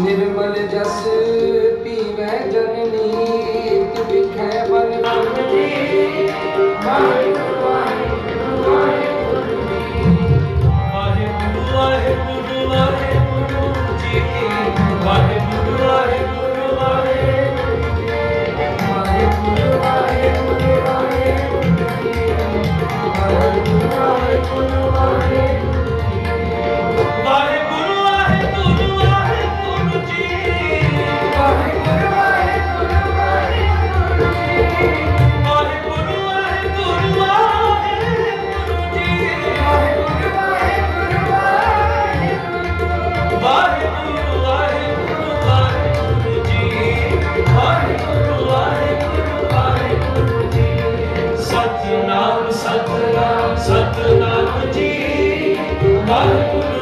ਨਿਰਮਲ ਜਸ ਪੀਵੇ ਜਨਨੀ ਤਿਵਿਖੈ ਮਨ ਮਨ ਜੀ ਮਨ Bye.